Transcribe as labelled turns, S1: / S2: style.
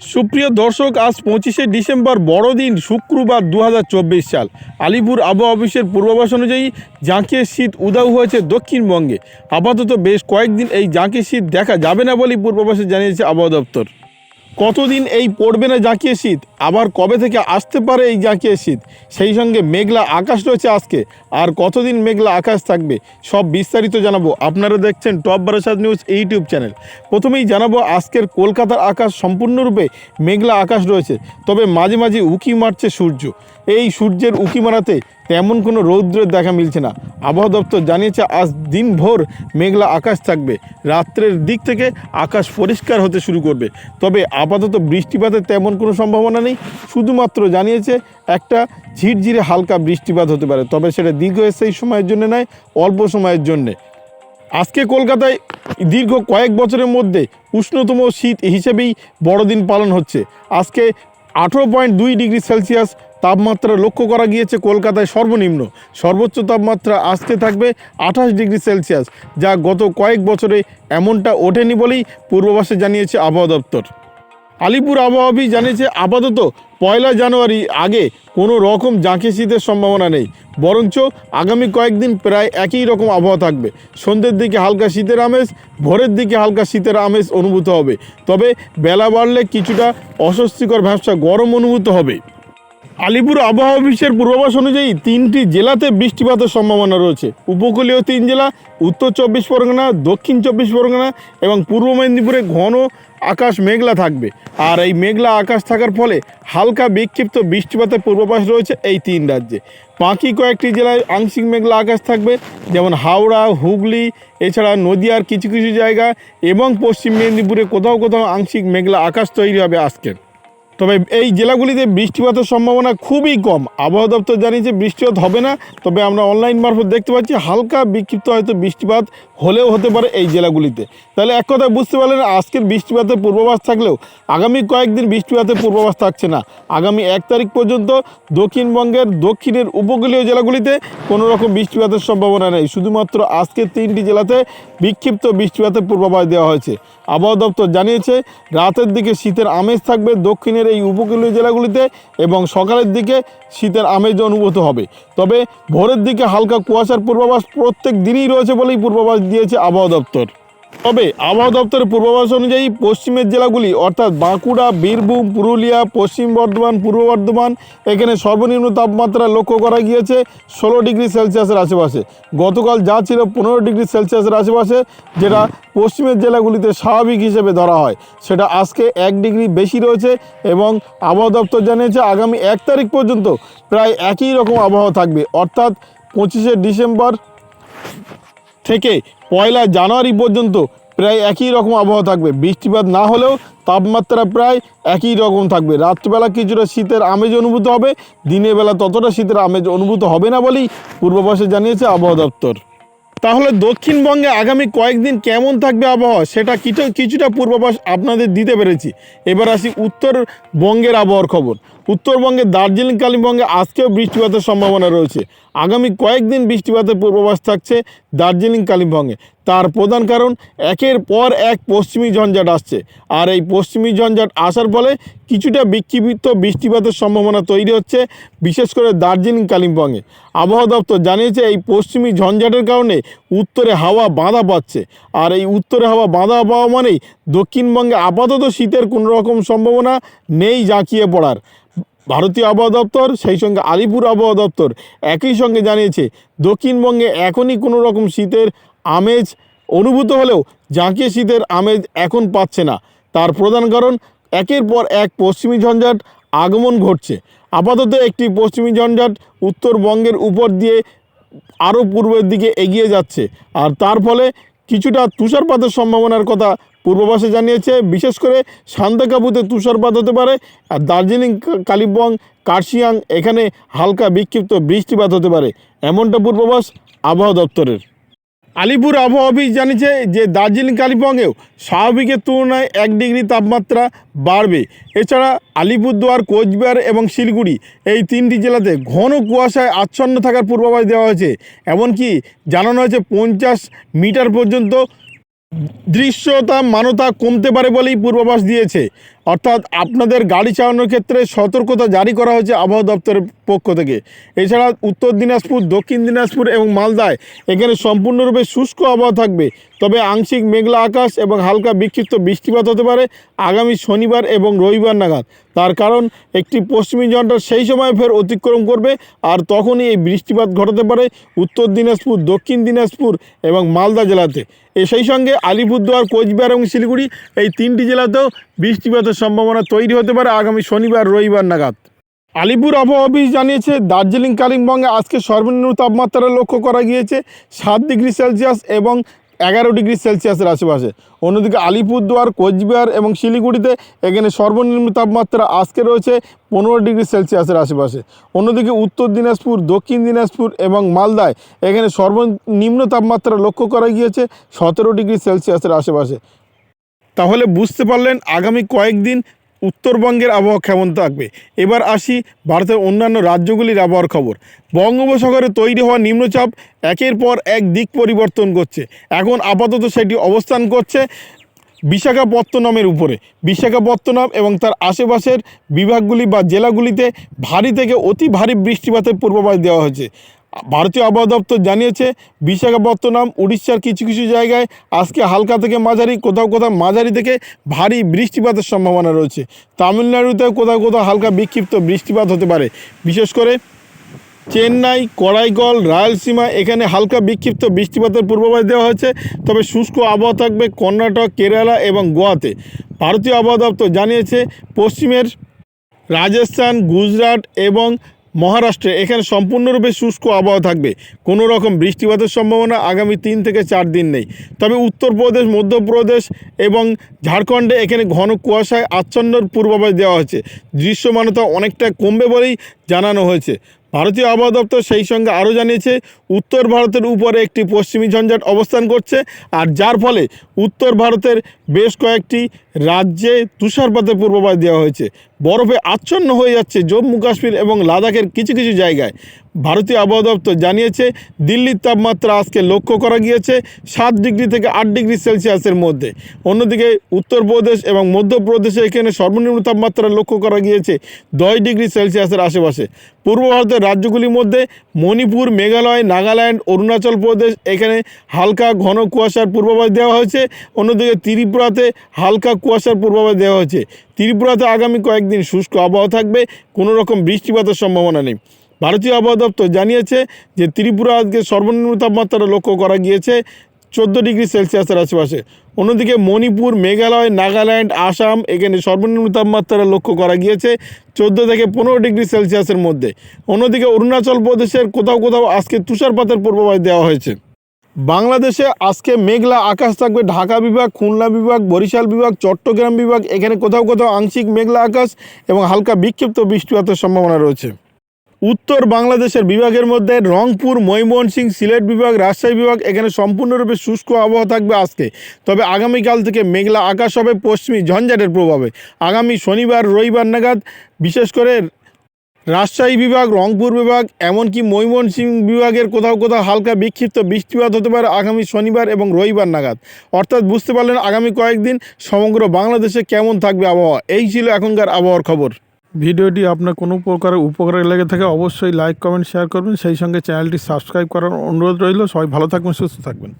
S1: সুপ্রিয় দর্শক, আজ পঁচিশে ডিসেম্বর বড়দিন, শুক্রবার দু হাজার চব্বিশ সাল। আলিপুর আবহাওয়া অফিসের পূর্বাভাস অনুযায়ী জাঁকিয়ে শীত উদাও হয়েছে দক্ষিণবঙ্গে। আপাতত বেশ কয়েকদিন এই জাঁকিয়ে শীত দেখা যাবে না বলেই পূর্বাভাসে জানিয়েছে আবহাওয়া দপ্তর। কতদিন এই পড়বে না জাঁকিয়ে শীত? আবার কবে থেকে আসতে পারে এই জাঁকিয়ে শীত? সেই সঙ্গে মেঘলা আকাশ রয়েছে আজকে। আর কতদিন মেঘলা আকাশ থাকবে? সব বিস্তারিত জানাব। আপনারা দেখছেন top Barasat news YouTube channel. প্রথমেই জানাব আজকের কলকাতার আকাশ সম্পূর্ণরূপে মেঘলা আকাশ রয়েছে। তবে মাঝে মাঝে উকি মারছে সূর্য। এই সূর্যের উকি মারাতে তেমন কোনো রৌদ্রের দেখা মিলছে না। আবহাওয়া দপ্তর জানিয়েছে, আজ দিনভর মেঘলা আকাশ থাকবে। রাত্রের দিক থেকে আকাশ পরিষ্কার হতে শুরু করবে। তবে আপাতত বৃষ্টিপাতের তেমন কোনো সম্ভাবনা নেই। শুধুমাত্র জানিয়েছে, একটা ঝিরঝিরে হালকা বৃষ্টিপাত হতে পারে। তবে সেটা দীর্ঘ সেই সময়ের জন্য নয়, অল্প সময়ের জন্যে। আজকে কলকাতায় দীর্ঘ কয়েক বছরের মধ্যে উষ্ণতম শীত হিসেবেই বড়দিন পালন হচ্ছে। আজকে আঠেরো পয়েন্ট দুই ডিগ্রি সেলসিয়াস তাপমাত্রা লক্ষ্য করা গিয়েছে কলকাতায় সর্বনিম্ন। সর্বোচ্চ তাপমাত্রা আজকে থাকবে আঠাশ ডিগ্রি সেলসিয়াস, যা গত কয়েক বছরে এমনটা ওঠেনি বলেই পূর্বাভাসে জানিয়েছে আবহাওয়া দপ্তর। আলিপুর আবহাওয়া অফিস জানিয়েছে আপাতত পয়লা জানুয়ারি আগে কোনো রকম জাঁকে শীতের সম্ভাবনা নেই, বরঞ্চ আগামী কয়েকদিন প্রায় একই রকম আবহাওয়া থাকবে। সন্ধ্যের দিকে হালকা শীতের আমেজ, ভোরের দিকে হালকা শীতের আমেজ অনুভূত হবে। তবে বেলা বাড়লে কিছুটা অস্বস্তিকর ব্যবসা গরম অনুভূত হবে। আলিপুর আবহাওয়া অফিসের পূর্বাভাস অনুযায়ী তিনটি জেলাতে বৃষ্টিপাতের সম্ভাবনা রয়েছে। উপকূলীয় তিন জেলা, উত্তর চব্বিশ পরগনা, দক্ষিণ চব্বিশ পরগনা এবং পূর্ব মেদিনীপুরে ঘন আকাশ মেঘলা থাকবে। আর এই মেঘলা আকাশ থাকার ফলে হালকা বিক্ষিপ্ত বৃষ্টিপাতের পূর্বাভাস রয়েছে এই তিন রাজ্যে। বাকি কয়েকটি জেলায় আংশিক মেঘলা আকাশ থাকবে, যেমন হাওড়া, হুগলি, এছাড়া নদিয়ার কিছু কিছু জায়গা এবং পশ্চিম মেদিনীপুরে কোথাও কোথাও আংশিক মেঘলা আকাশ তৈরি হবে আজকের। তবে এই জেলাগুলিতে বৃষ্টিপাতের সম্ভাবনা খুবই কম। আবহাওয়া দপ্তর জানিয়েছে বৃষ্টিপাত হবে না, তবে আমরা অনলাইন মারফত দেখতে পাচ্ছি হালকা বিক্ষিপ্ত হয়তো বৃষ্টিপাত হলেও হতে পারে এই জেলাগুলিতে। তাহলে এক কথায় বুঝতে পারলেন, আজকের বৃষ্টিপাতের পূর্বাভাস থাকলেও আগামী কয়েকদিন বৃষ্টিপাতের পূর্বাভাস থাকছে না। আগামী এক তারিখ পর্যন্ত দক্ষিণবঙ্গের দক্ষিণের উপকূলীয় জেলাগুলিতে কোনো রকম বৃষ্টিপাতের সম্ভাবনা নেই। শুধুমাত্র আজকের তিনটি জেলাতে বিক্ষিপ্ত বৃষ্টিপাতের পূর্বাভাস দেওয়া হয়েছে। আবহাওয়া দপ্তর জানিয়েছে, রাতের দিকে শীতের আমেজ থাকবে, দক্ষিণের এই উপকূলীয় জেলাগুলিতে এবং সকালের দিকে শীতের আমেজ অনুভূত হবে। তবে ভোরের দিকে হালকা কুয়াশার পূর্বাভাস প্রত্যেক দিনই রয়েছে বলেই পূর্বাভাস দিয়েছে আবহাওয়া দপ্তর। তবে আবহাওয়া দপ্তরের পূর্বাভাস অনুযায়ী পশ্চিমের জেলাগুলি, অর্থাৎ বাঁকুড়া, বীরভূম, পুরুলিয়া, পশ্চিম বর্ধমান, পূর্ব বর্ধমান, এখানে সর্বনিম্ন তাপমাত্রা লক্ষ্য করা গিয়েছে ষোলো ডিগ্রি সেলসিয়াসের আশেপাশে। গতকাল যা ছিল পনেরো ডিগ্রি সেলসিয়াসের আশেপাশে, যেটা পশ্চিমের জেলাগুলিতে স্বাভাবিক হিসেবে ধরা হয়, সেটা আজকে এক ডিগ্রি বেশি রয়েছে এবং আবহাওয়া দপ্তর জানিয়েছে আগামী এক তারিখ পর্যন্ত প্রায় একই রকম আবহাওয়া থাকবে, অর্থাৎ পঁচিশে ডিসেম্বর। থেকে পয়লা জানুয়ারি পর্যন্ত প্রায় একই রকম আবহাওয়া থাকবে। বৃষ্টিপাত না হলেও তাপমাত্রা প্রায় একই রকম থাকবে। রাত্রিবেলা কিছুটা শীতের আমেজ অনুভূত হবে, দিনের বেলা ততটা শীতের আমেজ অনুভূত হবে না বলেই পূর্বাভাসে জানিয়েছে আবহাওয়া দপ্তর। তাহলে দক্ষিণবঙ্গে আগামী কয়েকদিন কেমন থাকবে আবহাওয়া? সেটা কিছু, কিছুটা পূর্বাভাস আপনাদের দিতে পেরেছি। এবার আসি উত্তরবঙ্গের আবহাওয়ার খবর। উত্তরবঙ্গে দার্জিলিং কালিম্পঙ্গে আজকেও বৃষ্টিপাতের সম্ভাবনা রয়েছে। আগামী কয়েকদিন বৃষ্টিপাতের পূর্বাভাস থাকছে দার্জিলিং, কালিম্পংয়ে। তার প্রধান কারণ, একের পর এক পশ্চিমী ঝঞ্ঝাট আসছে। আর এই পশ্চিমী ঝঞ্ঝাট আসার ফলে কিছুটা বিক্ষিপ্ত বৃষ্টিপাতের সম্ভাবনা তৈরি হচ্ছে, বিশেষ করে দার্জিলিং, কালিম্পংয়ে। আবহাওয়া দপ্তর জানিয়েছে, এই পশ্চিমী ঝঞ্ঝাটের কারণে উত্তরে হাওয়া বাঁধা পাচ্ছে। আর এই উত্তরে হাওয়া বাঁধা পাওয়া মানেই দক্ষিণবঙ্গে আপাতত শীতের কোনো রকম সম্ভাবনা নেই জাঁকিয়ে পড়ার। ভারতীয় আবহাওয়া দপ্তর, সেই সঙ্গে আলিপুর আবহাওয়া দপ্তর একই সঙ্গে জানিয়েছে, দক্ষিণবঙ্গে এখনই কোনো রকম শীতের আমেজ অনুভূত হলেও জাঁকিয়ে শীতের আমেজ এখন পাচ্ছে না। তার প্রধান কারণ, একের পর এক পশ্চিমী ঝঞ্ঝাট আগমন ঘটছে। আপাতত একটি পশ্চিমী ঝঞ্ঝাট উত্তরবঙ্গের উপর দিয়ে আরও পূর্বের দিকে এগিয়ে যাচ্ছে। আর তার ফলে কিছুটা তুষারপাতের সম্ভাবনার কথা পূর্বাভাসে জানিয়েছে, বিশেষ করে সান্দাকাবুতে তুষারপাত হতে পারে। আর দার্জিলিং, কালিম্পং, কার্শিয়াং, এখানে হালকা বিক্ষিপ্ত বৃষ্টিপাত হতে পারে। এমনটা পূর্বাভাস আবহাওয়া দপ্তরের। আলিপুর আবহাওয়া অফিস জানিয়েছে যে দার্জিলিং, কালিম্পংয়েও স্বাভাবিকের তুলনায় এক ডিগ্রি তাপমাত্রা বাড়বে। এছাড়া আলিপুরদুয়ার, কোচবিহার এবং শিলিগুড়ি এই তিনটি জেলাতে ঘন কুয়াশায় আচ্ছন্ন থাকার পূর্বাভাস দেওয়া হয়েছে। এমনকি জানানো হয়েছে পঞ্চাশ মিটার পর্যন্ত দৃশ্যতা, মানতা কমতে পারে বলেই পূর্বাভাস দিয়েছে। অর্থাৎ আপনাদের গাড়ি চালানোর ক্ষেত্রে সতর্কতা জারি করা হয়েছে আবহাওয়া দপ্তরের পক্ষ থেকে। এছাড়া উত্তর দিনাজপুর, দক্ষিণ দিনাজপুর এবং মালদায় এখানে সম্পূর্ণরূপে শুষ্ক আবহাওয়া থাকবে। তবে আংশিক মেঘলা আকাশ এবং হালকা বিক্ষিপ্ত বৃষ্টিপাত হতে পারে আগামী শনিবার এবং রবিবার নাগাদ। তার কারণ, একটি পশ্চিমী ঝড়টা সেই সময় ফের অতিক্রম করবে আর তখনই এই বৃষ্টিপাত ঘটাতে পারে উত্তর দিনাজপুর, দক্ষিণ দিনাজপুর এবং মালদা জেলাতে। সেই সঙ্গে আলিপুরদুয়ার, কোচবিহার এবং শিলিগুড়ি এই তিনটি জেলাতেও বৃষ্টিপাতের সম্ভাবনা তৈরি হতে পারে আগামী শনিবার, রবিবার নাগাদ। আলিপুর আবহাওয়া অফিস জানিয়েছে, দার্জিলিং, কালিম্পংয়ে আজকে সর্বনিম্ন তাপমাত্রা লক্ষ্য করা গিয়েছে, সাত ডিগ্রি সেলসিয়াস এবং এগারো ডিগ্রি সেলসিয়াসের আশেপাশে। অন্যদিকে আলিপুরদুয়ার, কোচবিহার এবং শিলিগুড়িতে এখানে সর্বনিম্ন তাপমাত্রা আজকে রয়েছে পনেরো ডিগ্রি সেলসিয়াসের আশেপাশে। অন্যদিকে উত্তর দিনাজপুর, দক্ষিণ দিনাজপুর এবং মালদায় এখানে সর্বনিম্ন তাপমাত্রা লক্ষ্য করা গিয়েছে, সতেরো ডিগ্রি সেলসিয়াসের আশেপাশে। তাহলে বুঝতে পারলেন আগামী কয়েকদিন উত্তরবঙ্গের আবহাওয়া কেমন থাকবে। এবার আসি ভারতের অন্যান্য রাজ্যগুলির আবহাওয়ার খবর। বঙ্গোপসাগরে তৈরি হওয়া নিম্নচাপ একের পর এক দিক পরিবর্তন করছে। এখন আপাতত সেটি অবস্থান করছে বিশাখাপত্তনমের উপরে। বিশাখাপত্তনম এবং তার আশেপাশের বিভাগগুলি বা জেলাগুলিতে ভারী থেকে অতি ভারী বৃষ্টিপাতের পূর্বাভাস দেওয়া হয়েছে। ভারতীয় আবহাওয়া দপ্তর জানিয়েছে, বিশাখাপত্তনম, উড়িষ্যার কিছু কিছু জায়গায় আজকে হালকা থেকে মাঝারি, কোথাও কোথাও মাঝারি থেকে ভারী বৃষ্টিপাতের সম্ভাবনা রয়েছে। তামিলনাড়ুতেও কোথাও কোথাও হালকা বিক্ষিপ্ত বৃষ্টিপাত হতে পারে। বিশেষ করে চেন্নাই কড়াইকল রায়লসীমা, এখানে হালকা বিক্ষিপ্ত বৃষ্টিপাতের পূর্বাভাস দেওয়া হয়েছে। তবে শুষ্ক আবহাওয়া থাকবে কর্ণাটক, কেরালা এবং গোয়াতে। ভারতীয় আবহাওয়া দপ্তর জানিয়েছে, পশ্চিমের রাজস্থান, গুজরাট এবং মহারাষ্ট্রে এখানে সম্পূর্ণরূপে শুষ্ক আবহাওয়া থাকবে। কোনো রকম বৃষ্টিপাতের সম্ভাবনা আগামী তিন থেকে চার দিন নেই। তবে উত্তরপ্রদেশ, মধ্যপ্রদেশ এবং ঝাড়খণ্ডে এখানে ঘন কুয়াশায় আচ্ছন্নর পূর্বাভাস দেওয়া হয়েছে। দৃশ্যমানতা অনেকটা কমবে বলেই জানানো হয়েছে। ভারতীয় আবহাওয়া দপ্তর সেই সঙ্গে আরও জানিয়েছে, উত্তর ভারতের উপরে একটি পশ্চিমী ঝঞ্ঝাট অবস্থান করছে আর যার ফলে উত্তর ভারতের বেশ কয়েকটি রাজ্যে তুষারপাতের পূর্বাভাস দেওয়া হয়েছে। বরফে আচ্ছন্ন হয়ে যাচ্ছে জম্মু কাশ্মীর এবং লাদাখের কিছু কিছু জায়গায়। ভারতীয় আবহাওয়া দপ্তর জানিয়েছে, দিল্লির তাপমাত্রা আজকে লক্ষ্য করা গিয়েছে সাত ডিগ্রি থেকে আট ডিগ্রি সেলসিয়াসের মধ্যে। অন্যদিকে উত্তরপ্রদেশ এবং মধ্যপ্রদেশে এখানে সর্বনিম্ন তাপমাত্রা লক্ষ্য করা গিয়েছে দশ ডিগ্রি সেলসিয়াসের আশেপাশে। পূর্ব ভারতের রাজ্যগুলির মধ্যে মণিপুর, মেঘালয়, নাগাল্যান্ড, অরুণাচল প্রদেশ এখানে হালকা ঘন কুয়াশার পূর্বাভাস দেওয়া হয়েছে। অন্যদিকে ত্রিপুরাতে হালকা কুয়াশার পূর্বাভাস দেওয়া হয়েছে। ত্রিপুরাতে আগামী কয়েকদিন শুষ্ক আবহাওয়া থাকবে, কোনো রকম বৃষ্টিপাতের সম্ভাবনা নেই। ভারতীয় আবহাওয়া দপ্তর জানিয়েছে যে ত্রিপুরা আজকে সর্বনিম্ন তাপমাত্রা লক্ষ্য করা গিয়েছে চোদ্দ ডিগ্রি সেলসিয়াসের আশেপাশে। অন্যদিকে মণিপুর, মেঘালয়, নাগাল্যান্ড, আসাম এখানে সর্বনিম্ন তাপমাত্রা লক্ষ্য করা গিয়েছে চোদ্দ থেকে পনেরো ডিগ্রি সেলসিয়াসের মধ্যে। অন্যদিকে অরুণাচল প্রদেশের কোথাও কোথাও আজকে তুষারপাতের পূর্বাভাস দেওয়া হয়েছে। বাংলাদেশে আজকে মেঘলা আকাশ থাকবে, ঢাকা বিভাগ, খুলনা বিভাগ, বরিশাল বিভাগ, চট্টগ্রাম বিভাগ, এখানে কোথাও কোথাও আংশিক মেঘলা আকাশ এবং হালকা বিক্ষিপ্ত বৃষ্টিপাতের সম্ভাবনা রয়েছে। উত্তর বাংলাদেশের বিভাগের মধ্যে রংপুর, ময়মনসিংহ, সিলেট বিভাগ, রাজশাহী বিভাগ, এখানে সম্পূর্ণরূপে শুষ্ক আবহাওয়া থাকবে আজকে। তবে আগামীকাল থেকে মেঘলা আকাশ হবে, পশ্চিমী ঝঞ্ঝাটের প্রভাবে। আগামী শনিবার, রবিবার নাগাদ বিশেষ করে রাজশাহী বিভাগ, রংপুর বিভাগ, এমনকি ময়মনসিংহ বিভাগের কোথাও কোথাও হালকা বিক্ষিপ্ত বৃষ্টিপাত হতে পারে আগামী শনিবার এবং রবিবার নাগাদ। অর্থাৎ বুঝতে পারলেন আগামী কয়েকদিন সমগ্র বাংলাদেশে কেমন থাকবে আবহাওয়া। এই ছিল এখনকার আবহাওয়ার খবর। ভিডিওটি আপনার কোনো প্রকার উপকারে লেগে থাকে অবশ্যই লাইক, কমেন্ট, শেয়ার করবেন। সেই সঙ্গে চ্যানেলটি সাবস্ক্রাইব করার অনুরোধ রইল। সবাই ভালো থাকবেন, সুস্থ থাকবেন।